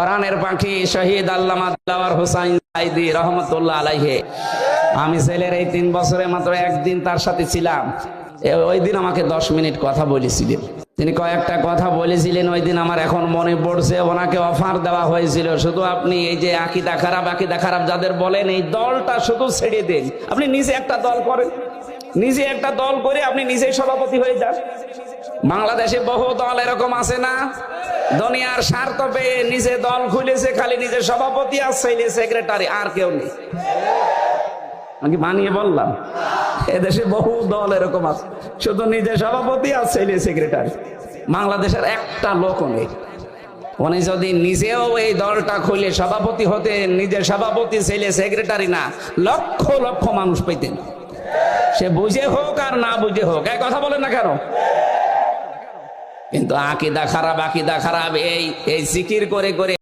কোরআনের পাখি শহীদ দিলাওয়ার হুসাইন সাইদি রহমতুল্লাহ আলাইহে। আমি ছেলের এই তিন বছরে মাত্র একদিন তার সাথে ছিলাম। ওই দিন আমাকে দশ মিনিট কথা বলেছিলেন। তিনি কয়েকটা কথা বলেছিলেন, ওই দিন আমার এখন মনে পড়ছে, ওনাকে অফার দেওয়া হয়েছিল। শুধু আপনি এই যে আকিদা খারাপ আকিদা খারাপ যাদের বলেন, এই দলটা শুধু ছেড়ে দেন। আপনি নিজে একটা দল করেন। নিজে একটা দল করে আপনি নিজেই সভাপতি হয়ে যান। বাংলাদেশে বহু দল এরকম আছে না? দুনিয়ার স্বার্থ পেয়ে নিজে দল খুলেছে, খালি নিজের সভাপতি আর ছেলে সেক্রেটারি আর কেউ নেই। আমি কি বানিয়ে বললাম? এদেশে বহু দল এরকম আছে, শুধু নিজে সভাপতি আর ছেলে সেক্রেটারি বাংলাদেশের একটা লোক নেই। উনি যদি নিজেও এই দলটা খুলে সভাপতি হতেন নিজের সভাপতি, ছেলে সেক্রেটারি না, লক্ষ লক্ষ মানুষ পেতেন। সে বুঝে হোক আর না বুঝে হোক এক কথা বলেন না কেন? কিন্তু আকিদা খারাপ আকিদা খারাপ এই এই জিকির করে করে